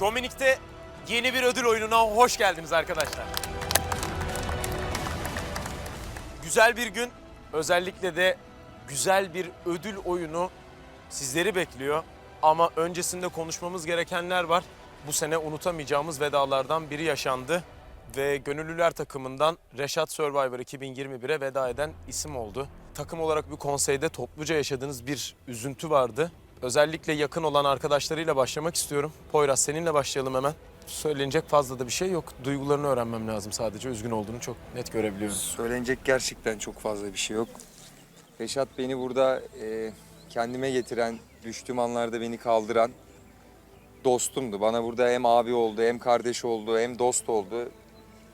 Dominik'te yeni bir ödül oyununa hoş geldiniz arkadaşlar. Güzel bir gün, özellikle de güzel bir ödül oyunu sizleri bekliyor. Ama öncesinde konuşmamız gerekenler var. Bu sene unutamayacağımız vedalardan biri yaşandı. Ve Gönüllüler takımından Reşat Survivor 2021'e veda eden isim oldu. Takım olarak bir konseyde topluca yaşadığınız bir üzüntü vardı. Özellikle yakın olan arkadaşlarıyla başlamak istiyorum. Poyraz seninle başlayalım hemen. Söylenecek fazla da bir şey yok. Duygularını öğrenmem lazım sadece. Üzgün olduğunu çok net görebiliyorum. Söylenecek gerçekten çok fazla bir şey yok. Reşat beni burada e, kendime getiren, düştüğüm anlarda beni kaldıran dostumdu. Bana burada hem abi oldu, hem kardeş oldu, hem dost oldu.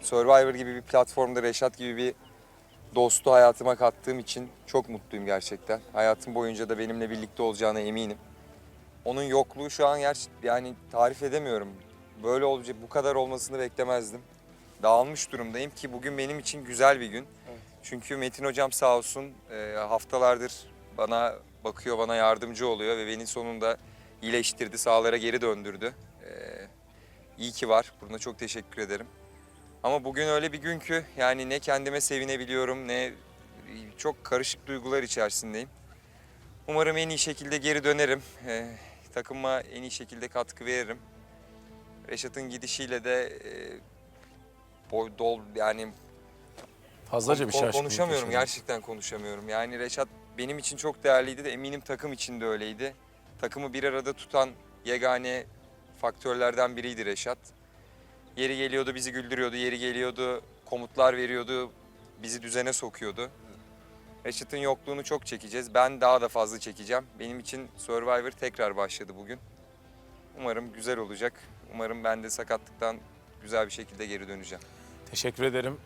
Survivor gibi bir platformda Reşat gibi bir dostu hayatıma kattığım için çok mutluyum gerçekten. Hayatım boyunca da benimle birlikte olacağına eminim. Onun yokluğu şu an ger yani tarif edemiyorum. Böyle olacak, bu kadar olmasını beklemezdim. Dağılmış durumdayım ki bugün benim için güzel bir gün. Çünkü Metin hocam sağ olsun e, haftalardır bana bakıyor, bana yardımcı oluyor ve beni sonunda iyileştirdi, sağlara geri döndürdü. E, iyi ki var. Buna çok teşekkür ederim. Ama bugün öyle bir gün ki yani ne kendime sevinebiliyorum ne çok karışık duygular içerisindeyim. Umarım en iyi şekilde geri dönerim. E, takıma en iyi şekilde katkı veririm. Reşat'ın gidişiyle de e, boy dol yani Fazlaca bir şey Konuşamıyorum gerçekten konuşamıyorum. Yani Reşat benim için çok değerliydi de eminim takım için de öyleydi. Takımı bir arada tutan yegane faktörlerden biriydi Reşat. Yeri geliyordu bizi güldürüyordu, yeri geliyordu komutlar veriyordu, bizi düzene sokuyordu. Reşat'ın yokluğunu çok çekeceğiz. Ben daha da fazla çekeceğim. Benim için Survivor tekrar başladı bugün. Umarım güzel olacak. Umarım ben de sakatlıktan güzel bir şekilde geri döneceğim. Teşekkür ederim.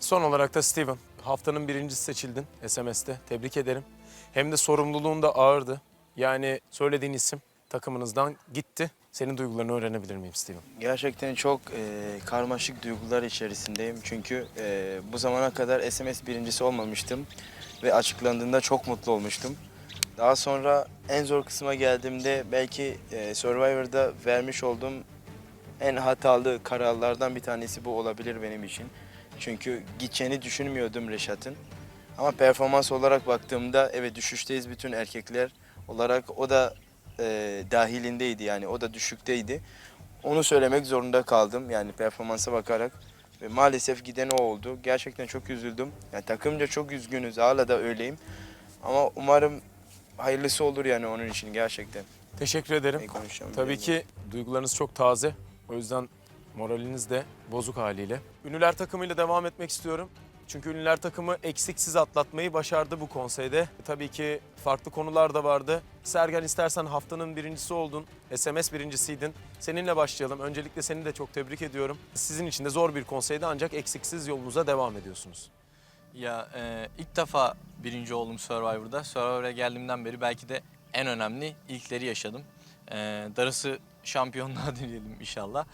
Son olarak da Steven, haftanın birincisi seçildin SMS'te. Tebrik ederim. Hem de sorumluluğun da ağırdı. Yani söylediğin isim takımınızdan gitti. Senin duygularını öğrenebilir miyim Steven? Gerçekten çok e, karmaşık duygular içerisindeyim. Çünkü e, bu zamana kadar SMS birincisi olmamıştım. Ve açıklandığında çok mutlu olmuştum. Daha sonra en zor kısma geldiğimde belki e, Survivor'da vermiş olduğum en hatalı kararlardan bir tanesi bu olabilir benim için. Çünkü gideceğini düşünmüyordum Reşat'ın. Ama performans olarak baktığımda evet düşüşteyiz bütün erkekler olarak o da e, dahilindeydi yani o da düşükteydi. Onu söylemek zorunda kaldım yani performansa bakarak. Ve maalesef giden o oldu. Gerçekten çok üzüldüm. Yani takımca çok üzgünüz. Hala da öyleyim. Ama umarım hayırlısı olur yani onun için gerçekten. Teşekkür ederim. Ne konuşacağım Tabii bilmiyorum. ki duygularınız çok taze. O yüzden moraliniz de bozuk haliyle. Ünlüler takımıyla devam etmek istiyorum. Çünkü ünlüler takımı eksiksiz atlatmayı başardı bu konseyde. Tabii ki farklı konular da vardı. Sergen istersen haftanın birincisi oldun. SMS birincisiydin. Seninle başlayalım. Öncelikle seni de çok tebrik ediyorum. Sizin için de zor bir konseydi ancak eksiksiz yolunuza devam ediyorsunuz. Ya e, ilk defa birinci oldum Survivor'da. Survivor'a geldiğimden beri belki de en önemli ilkleri yaşadım. E, darısı şampiyonluğa dileyelim inşallah.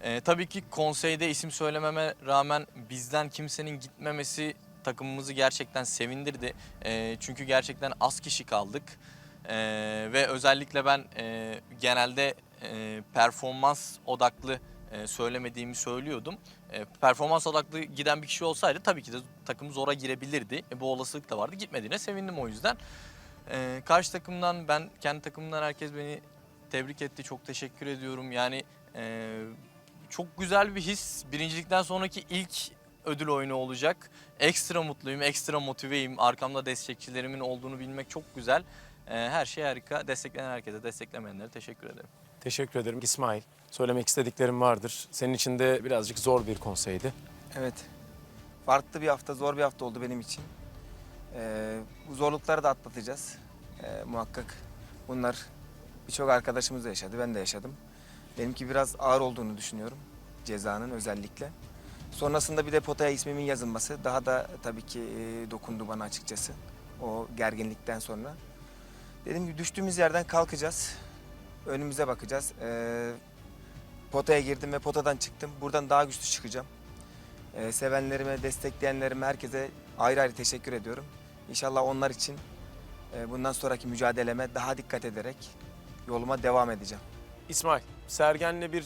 E, tabii ki konseyde isim söylememe rağmen bizden kimsenin gitmemesi takımımızı gerçekten sevindirdi. E, çünkü gerçekten az kişi kaldık. E, ve özellikle ben e, genelde e, performans odaklı e, söylemediğimi söylüyordum. E, performans odaklı giden bir kişi olsaydı tabii ki de takım zora girebilirdi. E, bu olasılık da vardı. Gitmediğine sevindim o yüzden. E, karşı takımdan ben kendi takımımdan herkes beni tebrik etti. Çok teşekkür ediyorum. Yani e, çok güzel bir his. Birincilikten sonraki ilk ödül oyunu olacak. Ekstra mutluyum, ekstra motiveyim. Arkamda destekçilerimin olduğunu bilmek çok güzel. E, her şey harika. Desteklenen herkese, desteklemeyenlere teşekkür ederim. Teşekkür ederim. İsmail, söylemek istediklerim vardır. Senin için de birazcık zor bir konseydi. Evet. Farklı bir hafta, zor bir hafta oldu benim için. Ee, bu zorlukları da atlatacağız. Ee, muhakkak bunlar birçok arkadaşımız da yaşadı, ben de yaşadım. Benimki biraz ağır olduğunu düşünüyorum. Cezanın özellikle. Sonrasında bir de potaya ismimin yazılması daha da tabii ki e, dokundu bana açıkçası. O gerginlikten sonra. Dediğim gibi düştüğümüz yerden kalkacağız. Önümüze bakacağız. Ee, potaya girdim ve potadan çıktım. Buradan daha güçlü çıkacağım. Ee, sevenlerime, destekleyenlerime, herkese ayrı ayrı teşekkür ediyorum. İnşallah onlar için e, bundan sonraki mücadeleme daha dikkat ederek yoluma devam edeceğim. İsmail, Sergen'le bir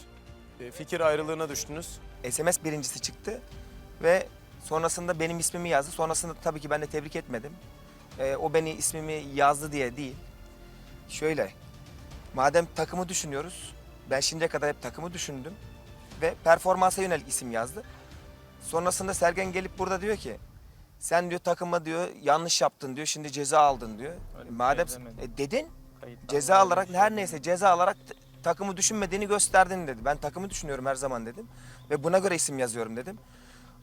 e, fikir ayrılığına düştünüz. SMS birincisi çıktı ve sonrasında benim ismimi yazdı. Sonrasında tabii ki ben de tebrik etmedim. Ee, o beni ismimi yazdı diye değil. Şöyle, madem takımı düşünüyoruz, ben şimdiye kadar hep takımı düşündüm ve performansa yönelik isim yazdı. Sonrasında Sergen gelip burada diyor ki, sen diyor takıma diyor yanlış yaptın diyor, şimdi ceza aldın diyor. Öyle bir madem şey demedim. e, dedin, Kayıttan ceza böyle alarak şey her neyse ceza alarak t- takımı düşünmediğini gösterdin dedi. Ben takımı düşünüyorum her zaman dedim ve buna göre isim yazıyorum dedim.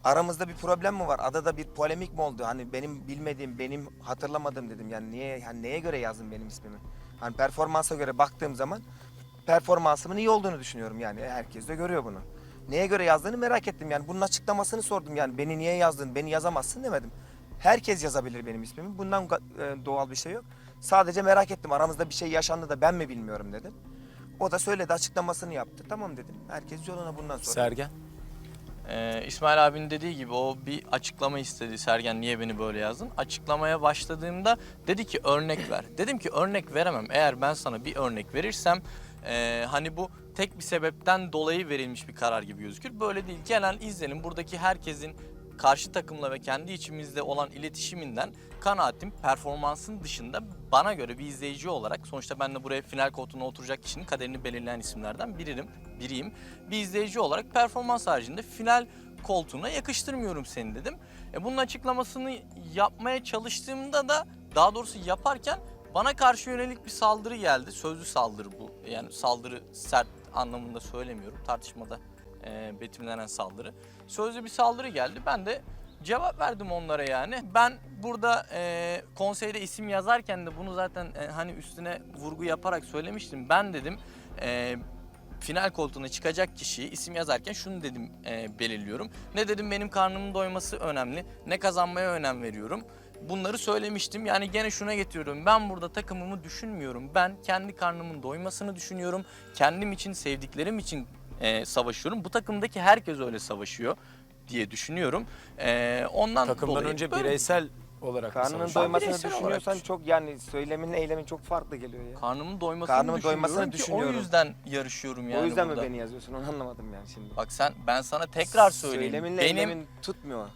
Aramızda bir problem mi var? Adada bir polemik mi oldu? Hani benim bilmediğim, benim hatırlamadığım dedim. Yani niye hani neye göre yazdın benim ismimi? Hani performansa göre baktığım zaman performansımın iyi olduğunu düşünüyorum yani. Herkes de görüyor bunu. Neye göre yazdığını merak ettim yani. Bunun açıklamasını sordum yani. Beni niye yazdın? Beni yazamazsın demedim. Herkes yazabilir benim ismimi. Bundan e, doğal bir şey yok. Sadece merak ettim. Aramızda bir şey yaşandı da ben mi bilmiyorum dedim. O da söyledi açıklamasını yaptı. Tamam dedim. Herkes yoluna bundan sonra. Sergen. Ee, İsmail abinin dediği gibi o bir açıklama istedi. Sergen niye beni böyle yazdın? Açıklamaya başladığımda dedi ki örnek ver. Dedim ki örnek veremem. Eğer ben sana bir örnek verirsem e, hani bu tek bir sebepten dolayı verilmiş bir karar gibi gözükür. Böyle değil. Genel izlenim buradaki herkesin karşı takımla ve kendi içimizde olan iletişiminden kanaatim performansın dışında bana göre bir izleyici olarak sonuçta ben de buraya final koltuğuna oturacak kişinin kaderini belirleyen isimlerden biririm, biriyim. Bir izleyici olarak performans haricinde final koltuğuna yakıştırmıyorum seni dedim. E bunun açıklamasını yapmaya çalıştığımda da daha doğrusu yaparken bana karşı yönelik bir saldırı geldi. Sözlü saldırı bu. Yani saldırı sert anlamında söylemiyorum. Tartışmada e, betimlenen saldırı. Sözlü bir saldırı geldi. Ben de cevap verdim onlara yani. Ben burada e, konseyde isim yazarken de bunu zaten e, hani üstüne vurgu yaparak söylemiştim. Ben dedim e, final koltuğuna çıkacak kişiyi isim yazarken şunu dedim e, belirliyorum. Ne dedim benim karnımın doyması önemli. Ne kazanmaya önem veriyorum. Bunları söylemiştim. Yani gene şuna getiriyorum. Ben burada takımımı düşünmüyorum. Ben kendi karnımın doymasını düşünüyorum. Kendim için, sevdiklerim için e, savaşıyorum. Bu takımdaki herkes öyle savaşıyor diye düşünüyorum. E, ondan Takımdan dolayı önce böyle- bireysel olarak mı Karnının savaşıyorsun? doymasını bireysel olarak düşünüyorsan düşün. çok yani söylemin eylemin çok farklı geliyor ya. Karnımın doymasını Karnımın düşünüyorum doymasını ki düşünüyorum. o yüzden yarışıyorum yani o yüzden burada. mi beni yazıyorsun onu anlamadım yani şimdi. Bak sen ben sana tekrar söyleyeyim. Söyleminle Benim eylemin tutmuyor.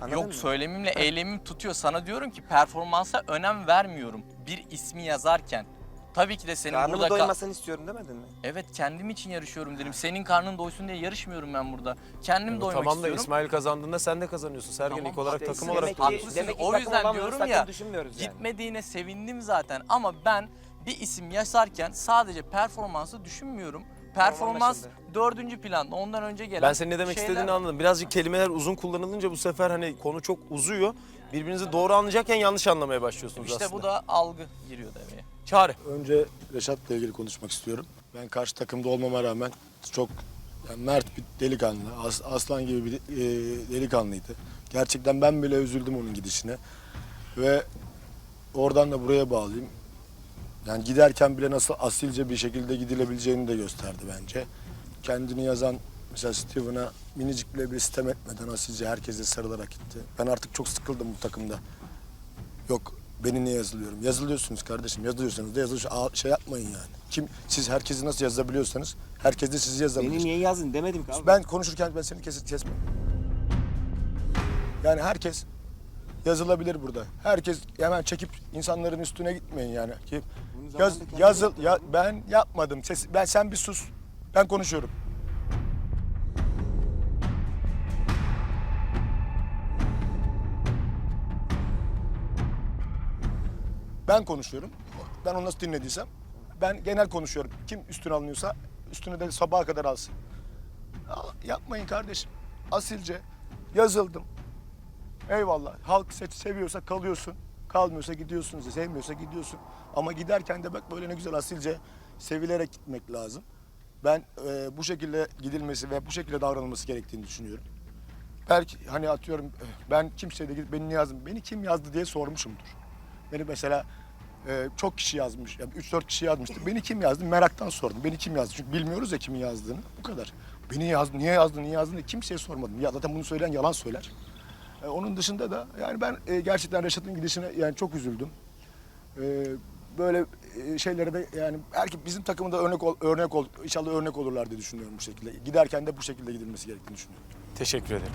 Anladın Yok mı? söylemimle eylemim tutuyor. Sana diyorum ki performansa önem vermiyorum. Bir ismi yazarken. Tabii ki de senin Karnımın burada... doymasını istiyorum demedin mi? evet kendim için yarışıyorum dedim. Senin karnın doysun diye yarışmıyorum ben burada. Kendim doymak Tamam da istiyorum. İsmail kazandığında sen de kazanıyorsun. Sergen Tamam, ilk olarak İşte takım demek olarak ki- Haklısınız. demek ki O takım yüzden olamıyoruz, diyorum takım ya, düşünmüyoruz yani. Gitmediğine sevindim zaten ama ben bir isim yazarken sadece performansı düşünmüyorum. Performans anlaşıldı. dördüncü planda ondan önce gelen Ben senin ne demek şeyler istediğini anladım. Birazcık kelimeler uzun kullanılınca bu sefer hani konu çok uzuyor. Birbirinizi doğru anlayacakken yanlış anlamaya başlıyorsunuz İşte aslında. bu da algı giriyor devreye. Çağrı. Önce Reşat'la ilgili konuşmak istiyorum. Ben karşı takımda olmama rağmen çok yani mert bir delikanlı, as- aslan gibi bir e, delikanlıydı. Gerçekten ben bile üzüldüm onun gidişine. Ve oradan da buraya bağlayayım. Yani giderken bile nasıl asilce bir şekilde gidilebileceğini de gösterdi bence. Kendini yazan mesela Steven'a minicik bile bir sitem etmeden asilce herkese sarılarak gitti. Ben artık çok sıkıldım bu takımda. Yok beni niye yazılıyorum? Yazılıyorsunuz kardeşim. Yazılıyorsanız da yazılış Aa, şey yapmayın yani. Kim siz herkesi nasıl yazabiliyorsanız herkes de sizi yazabilir. Beni niye yazdın demedim ki abi. Ben konuşurken ben seni kesit kesmem. Yani herkes yazılabilir burada. Herkes hemen çekip insanların üstüne gitmeyin yani. Ki yaz, yazıl ya, ben yapmadım. Ses, ben sen bir sus. Ben konuşuyorum. Ben konuşuyorum. Ben onu nasıl dinlediysem. Ben genel konuşuyorum. Kim üstüne alınıyorsa üstüne de sabaha kadar alsın. Ya, yapmayın kardeşim. Asilce yazıldım. Eyvallah. Halk se- seviyorsa kalıyorsun. Kalmıyorsa gidiyorsun. Sevmiyorsa gidiyorsun. Ama giderken de bak böyle ne güzel asilce sevilerek gitmek lazım. Ben e, bu şekilde gidilmesi ve bu şekilde davranılması gerektiğini düşünüyorum. Belki hani atıyorum eh, ben kimseye de gidip beni niye yazdın? Beni kim yazdı diye sormuşumdur. Beni mesela e, çok kişi yazmış. Yani 3-4 kişi yazmıştır. Beni kim yazdı? Meraktan sordum. Beni kim yazdı? Çünkü bilmiyoruz ya kimin yazdığını. Bu kadar. Beni yazdı, niye yazdın, niye yazdın diye kimseye sormadım. Ya zaten bunu söyleyen yalan söyler. E, onun dışında da yani ben e, gerçekten Reşat'ın gidişine yani çok üzüldüm. E, böyle e, şeylere de yani belki bizim takımda örnek ol, örnek ol, inşallah örnek olurlar diye düşünüyorum bu şekilde. Giderken de bu şekilde gidilmesi gerektiğini düşünüyorum. Teşekkür ederim.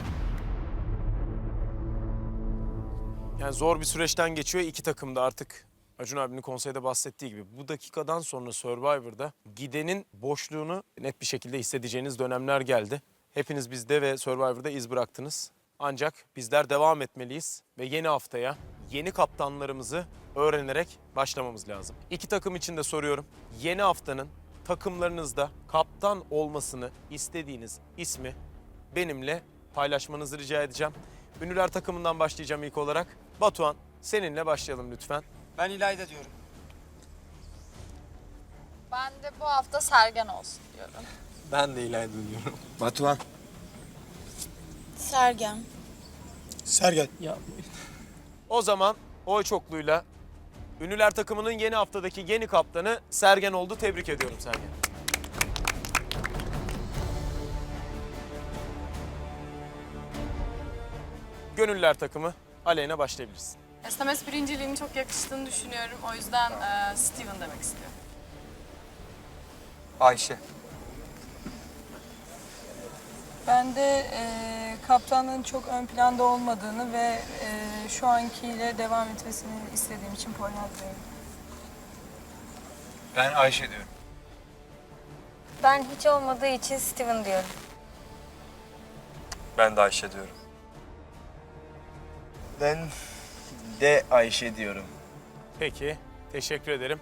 Yani zor bir süreçten geçiyor iki takım da artık Acun abinin konseyde bahsettiği gibi bu dakikadan sonra Survivor'da gidenin boşluğunu net bir şekilde hissedeceğiniz dönemler geldi. Hepiniz bizde ve Survivor'da iz bıraktınız. Ancak bizler devam etmeliyiz ve yeni haftaya yeni kaptanlarımızı öğrenerek başlamamız lazım. İki takım için de soruyorum. Yeni haftanın takımlarınızda kaptan olmasını istediğiniz ismi benimle paylaşmanızı rica edeceğim. Ünlüler takımından başlayacağım ilk olarak. Batuhan seninle başlayalım lütfen. Ben İlayda diyorum. Ben de bu hafta Sergen olsun diyorum. Ben de İlayda diyorum. Batuhan. Sergen. Sergen. O zaman oy çokluğuyla Ünlüler takımının yeni haftadaki yeni kaptanı Sergen oldu. Tebrik ediyorum Sergen. Gönüllüler takımı Aleyna başlayabilirsin. SMS birinciliğinin çok yakıştığını düşünüyorum. O yüzden e, Steven demek istiyorum. Ayşe. Ben de e, kaptanlığın çok ön planda olmadığını ve e, şu ankiyle devam etmesini istediğim için Poyraz diyorum. Ben Ayşe diyorum. Ben hiç olmadığı için Steven diyorum. Ben de Ayşe diyorum. Ben de Ayşe diyorum. Peki, teşekkür ederim.